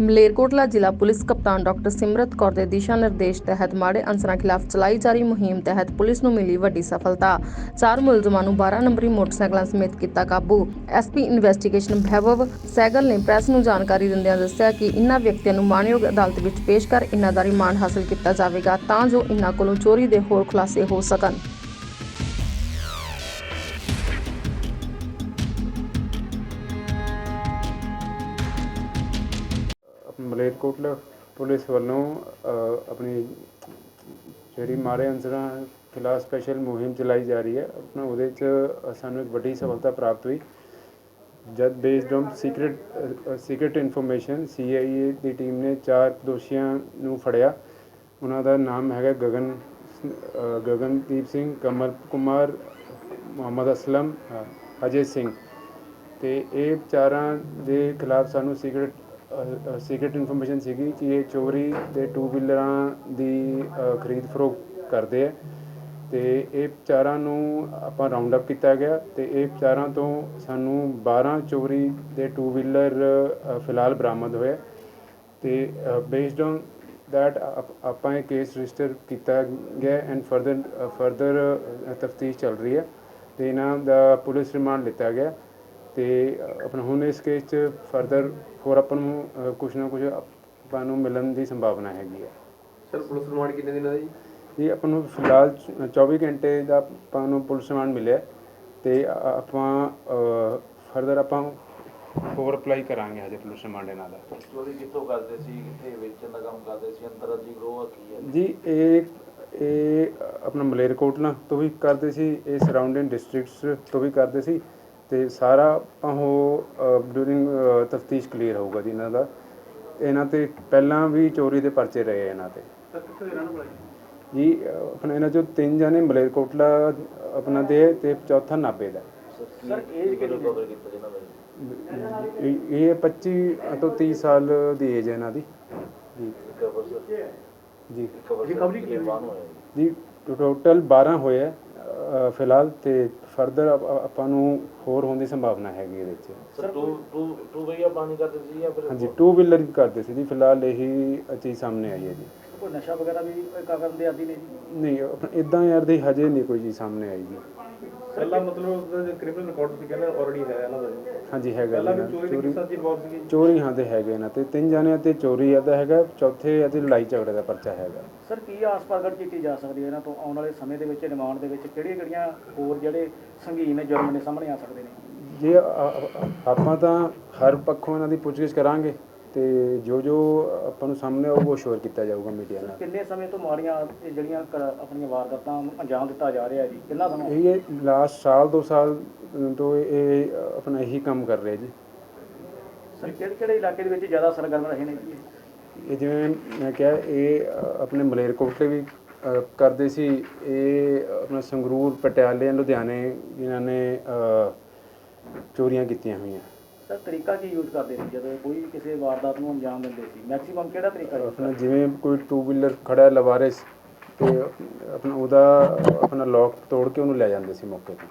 ਮਲੇਰਕੋਟਲਾ ਜ਼ਿਲ੍ਹਾ ਪੁਲਿਸ ਕਪਤਾਨ ਡਾਕਟਰ ਸਿਮਰਤ ਕੌਰ ਦੇ ਦਿਸ਼ਾ ਨਿਰਦੇਸ਼ ਤਹਿਤ ਮਾੜੇ ਅਨਸਰਾਂ ਖਿਲਾਫ ਚਲਾਈ ਜਾ ਰਹੀ ਮੁਹਿੰਮ ਤਹਿਤ ਪੁਲਿਸ ਨੂੰ ਮਿਲੀ ਵੱਡੀ ਸਫਲਤਾ। ਚਾਰ ਮੁਲਜ਼ਮਾਂ ਨੂੰ 12 ਨੰਬਰੀ ਮੋਟਰਸਾਈਕਲਾਂ ਸਮੇਤ ਕੀਤਾ ਕਾਬੂ। ਐਸਪੀ ਇਨਵੈਸਟੀਗੇਸ਼ਨ ਭੈਵਵ ਸੈਗਲ ਨੇ ਪ੍ਰੈਸ ਨੂੰ ਜਾਣਕਾਰੀ ਦਿੰਦਿਆਂ ਦੱਸਿਆ ਕਿ ਇਨ੍ਹਾਂ ਵਿਅਕਤੀਆਂ ਨੂੰ ਮਾਣਯੋਗ ਅਦਾਲਤ ਵਿੱਚ ਪੇਸ਼ ਕਰ ਇਨ੍ਹਾਂ ਦਾ ਰਿਮਾਂਡ ਹਾਸਲ ਕੀਤਾ ਜਾਵੇਗਾ ਤਾਂ ਜੋ ਇਨ੍ਹਾਂ ਕੋਲੋਂ ਚੋਰੀ ਦੇ ਹੋਰ ਖੁਲਾਸੇ ਹੋ ਸਕਣ। ਮਲੇਰਕੋਟਲਾ ਪੁਲਿਸ ਵੱਲੋਂ ਆਪਣੀ ਜਿਹੜੀ ਮਾੜੇ ਅੰਸਰਾਂ ਖਿਲਾਫ ਸਪੈਸ਼ਲ ਮੁਹਿੰਮ ਚਲਾਈ ਜਾ ਰਹੀ ਹੈ, ਆਪਣਾ ਉਹਦੇ 'ਚ ਸਾਨੂੰ ਇੱਕ ਵੱਡੀ ਸਫਲਤਾ ਪ੍ਰਾਪਤ ਹੋਈ। ਜਦ based on secret secret information CIA the team ਨੇ ਚਾਰ ਦੋਸ਼ੀਆਂ ਨੂੰ ਫੜਿਆ। ਉਹਨਾਂ ਦਾ ਨਾਮ ਹੈਗਾ ਗਗਨ ਗਗਨਦੀਪ ਸਿੰਘ, ਕਮਲ ਕੁਮਾਰ, ਮੁਹੰਮਦ ਅਸਲਮ ਅਜੇ ਸਿੰਘ। ਤੇ ਇਹ ਚਾਰਾਂ ਦੇ ਖਿਲਾਫ ਸਾਨੂੰ ਸੀਕ੍ਰੀਟ ਸੀਕ੍ਰੀਟ ਇਨਫੋਰਮੇਸ਼ਨ ਸੀਗੀ ਕਿ ਇਹ ਚੋਰੀ ਦੇ ਟੂ ਵੀਲਰਾਂ ਦੀ ਖਰੀਦ ਫਰੋਖਤ ਕਰਦੇ ਆ। ਤੇ ਇਹ ਚਾਰਾਂ ਨੂੰ ਆਪਾਂ ਰਾਉਂਡ ਅਪ ਕੀਤਾ ਗਿਆ ਤੇ ਇਹ ਚਾਰਾਂ ਤੋਂ ਸਾਨੂੰ 12 ਚੋਰੀ ਦੇ ਟੂ ਵੀਲਰ ਫਿਲਹਾਲ ਬਰਾਮਦ ਹੋਏ ਤੇ ਬੇਸਡ ਔਨ that ਆਪਾਂ ਇਹ ਕੇਸ ਰਜਿਸਟਰ ਕੀਤਾ ਗਿਆ ਐਂਡ ਫਰਦਰ ਫਰਦਰ ਤਫਤੀਸ਼ ਚੱਲ ਰਹੀ ਹੈ। ਤੇ ਇਹਨਾਂ ਦਾ ਪੁਲਿਸ ਰਿਮਾਂਡ ਲਿੱਤਾ ਗਿਆ। ਤੇ ਆਪਣਾ ਹੁਣ ਇਸ ਕੇਸ 'ਚ ਫਰਦਰ ਹੋਰ ਆਪਾਂ ਨੂੰ ਕੁਛ ਨਾ ਕੁਛ ਆਪਾਂ ਨੂੰ ਮਿਲਣ ਦੀ ਸੰਭਾਵਨਾ ਹੈਗੀ ਹੈ। ਸਰ ਪੁਲਿਸ ਰਿਮਾਂਡ ਕਿੰਨੇ ਦਿਨਾਂ ਦਾ ਜੀ? ਇਹ ਆਪਾਂ ਨੂੰ ਫਿਲਹਾਲ ਚ- 24 ਘੰਟੇ ਦਾ ਆਪਾਂ ਨੂੰ ਪੁਲਿਸ ਰਿਮਾਂਡ ਮਿਲਿਆ ਤੇ ਆਪਾਂ ਫਰਦਰ ਆਪਾਂ ਹੋਰ ਅਪਲਾਈ ਕਰਾਂਗੇ ਹਜੇ ਪੁਲਿਸ ਰਿਮਾਂਡ ਇਹਨਾਂ ਦਾ। ਚੋਰੀ ਕਿੱਥੋਂ ਕਰਦੇ ਸੀ ਕਿੱਥੇ ਵੇਚਣ ਦਾ ਕੰਮ ਕਰਦੇ ਸੀ ਅੰਤਰਰਾਜੀ ਗਰੋਹ ਕੀ ਹੈ? ਜੀ ਇਹ ਇਹ ਆਪਣਾ ਮਲੇਰਕੋਟਲਾ ਤੋਂ ਵੀ ਕਰਦੇ ਸੀ ਇਹ ਸਰਾਊਂਡਿੰਗ ਡਿਸਟ੍ਰਿਕਟਸ ਤੋਂ ਵੀ ਕਰਦੇ ਸੀ। ਤੇ ਸਾਰਾ ਆਪਾਂ ਉਹ ਡੂਰਿੰਗ ਤਫਤੀਸ਼ ਕਲੀਅਰ ਹੋਊਗਾ ਜੀ ਇਹਨਾਂ ਦਾ। ਇਹਨਾਂ ਤੇ ਪਹਿਲਾਂ ਵੀ ਚੋਰੀ ਦੇ ਪਰਚੇ ਰਹੇ ਆ ਇਹਨਾਂ ਤੇ। ਜੀ? ਆਪਣਾ ਇਹਨਾਂ ਚੋਂ ਤਿੰਨ ਜਣੇ ਮਲੇਰਕੋਟਲਾ ਆਪਣਾ ਦੇ ਤੇ ਚੌਥਾ ਨਾਬੇ ਦਾ। ਸਰ ਏਜ ਕਿੰਨੀ ਕਵਰ ਕੀਤਾ ਜਿਹਨਾਂ ਦਾ ਇਹ ਇਹ 25 ਤੋਂ 30 ਸਾਲ ਦੀ ਏਜ ਹੈ ਇਹਨਾਂ ਦੀ। ਜੀ। ਕਵਰ ਸਰ ਜੀ। ਕਿੰਨੀ ਟੋਟਲ 12 ਹੋਏ ਫਿਲਹਾਲ ਤੇ ਫਰਦਰ ਆਪਾਂ ਨੂੰ ਹੋਰ ਹੋਣ ਦੀ ਸੰਭਾਵਨਾ ਹੈਗੀ ਇਹਦੇ ਵਿੱਚ। ਸਰ ਟੂ ਟੂ ਟੂ ਵਈਆ ਪਾਣੀ ਕਰਦੇ ਸੀ ਜਾਂ ਫਿਰ ਹਾਂਜੀ ਟੂ ਵੀਲਰ ਵੀ ਕਰਦੇ ਸੀ ਜੀ ਫਿਲਹਾਲ ਇਹੀ ਚੀਜ਼ ਸਾਹਮਣੇ ਆਈ ਹੈ ਜੀ। ਕੋਈ ਨਸ਼ਾ ਵਗੈਰਾ ਵੀ ਕਰਨ ਦੇ ਆਦੀ ਨੇ ਜੀ? ਨਹੀਂ ਇਦਾਂ ਯਾਰ ਦੀ ਹਜੇ ਨਹੀਂ ਕੋਈ ਚੀਜ਼ ਸਾਹਮਣੇ ਆਈ ਜੀ। ਪਹਿਲਾਂ ਮਤਲਬ ਉਹਦਾ ਕ੍ਰਿਮੀਨਲ ਰਿਕਾਰਡ ਸੀ ਕਹਿੰਦੇ ਆਲਰੇਡੀ ਹੈ ਇਹਨਾਂ ਦਾ ਜੀ। ਹਾਂਜੀ ਹੈਗਾ ਪਹਿਲਾਂ ਜੀ ਵੀ ਚੋਰੀ ਦੇ ਚੋਰੀ ਕਿੱਸਾ ਜੀ ਇਨਵੋਲਵ ਸੀ ਚੋਰੀ ਹਾਂ ਤੇ ਹੈਗੇ ਇਹਨਾਂ ਤੇ ਤਿੰਨ ਜਣਿਆਂ ਤੇ ਚੋਰੀ ਦਾ ਹੈਗਾ ਚੌਥੇ ਅਤੇ ਲੜਾਈ ਝਗੜੇ ਦਾ ਪਰਚਾ ਹੈਗਾ। ਸਰ ਕੀ ਆਸ ਪ੍ਰਗਟ ਕੀਤੀ ਜਾ ਸਕਦੀ ਹੈ ਇਹਨਾਂ ਤੋਂ ਆਉਣ ਵਾਲੇ ਸਮੇਂ ਦੇ ਵਿੱਚ ਰਿਮਾਂਡ ਦੇ ਵਿੱਚ? ਕਿਹੜੀਆਂ ਕਿਹੜੀਆਂ ਹੋਰ ਜਿਹੜੇ ਸੰਗੀਨ ਜੁਰਮ ਨੇ ਸਾਹਮਣੇ ਆ ਸਕਦੇ ਨੇ? ਜੇ ਆ- ਆ- ਆਪਾਂ ਤਾਂ ਹਰ ਪੱਖੋਂ ਇਹਨਾਂ ਦੀ ਪੁੱਛਗਿੱਛ ਕਰਾਂਗੇ। ਤੇ ਜੋ ਜੋ ਆਪਾਂ ਨੂੰ ਸਾਹਮਣੇ ਆਊਗਾ ਉਹ ਸ਼ੋਰ ਕੀਤਾ ਜਾਊਗਾ ਮੀਡੀਆ ਨਾਲ। ਕਿੰਨੇ ਸਮੇਂ ਤੋਂ ਮਾੜੀਆਂ ਇਹ ਜਿਹੜੀਆਂ ਆਪਣੀਆਂ ਵਾਰਦਾਤਾਂ ਨੂੰ ਅੰਜਾਮ ਦਿੱਤਾ ਜਾ ਰਿਹਾ ਜੀ? ਕਿੰਨਾ ਸਮਾਂ? ਇਹ ਲਾਸਟ ਸਾਲ ਦੋ ਸਾਲ ਤੋਂ ਇਹ ਆਪਣਾ ਇਹੀ ਕੰਮ ਕਰ ਰਿਹਾ ਜੀ। ਸਰ ਕਿਹੜੇ ਕਿਹੜੇ ਇਲਾਕੇ ਦੇ ਵਿੱਚ ਜ਼ਿਆਦਾ ਸਰਗਰਮ ਰਹੇ ਨੇ ਜੀ? ਇਹ? ਇਹ ਜਿਵੇਂ ਮੈਂ ਕਿਹਾ ਇਹ ਅ, ਆਪਣੇ ਮਲੇਰਕੋਟਲੇ ਵੀ ਅ, ਕਰਦੇ ਸੀ। ਇਹ ਆਪਣਾ ਸੰਗਰੂਰ ਪਟਿਆਲੇ ਲੁਧਿਆਣੇ ਇਹਨਾਂ ਨੇ ਅ, ਚੋਰੀਆਂ ਕੀਤੀਆਂ ਹੋਈਆਂ। ਸਰ ਤਰੀਕਾ ਕੀ ਯੂਜ਼ ਕਰਦੇ ਸੀ ਜਦੋਂ ਕੋਈ ਕਿਸੇ ਵਾਰਦਾਤ ਨੂੰ ਅੰਜਾਮ ਦਿੰਦੇ ਸੀ? ਮੈਕਸਿਮਮ ਕਿਹੜਾ ਤਰੀਕਾ use ਆਪਣਾ ਜਿਵੇਂ ਕੋਈ ਟੂ ਵੀਲਰ ਖੜਾ ਹੈ ਲਵਾਰਿਸ ਤੇ ਆਪਣਾ ਉਹਦਾ ਆਪਣਾ ਲੋਕ ਤੋੜ ਕੇ ਉਹਨੂੰ ਲੈ ਜਾਂਦੇ ਸੀ ਮੌਕੇ ਤੇ।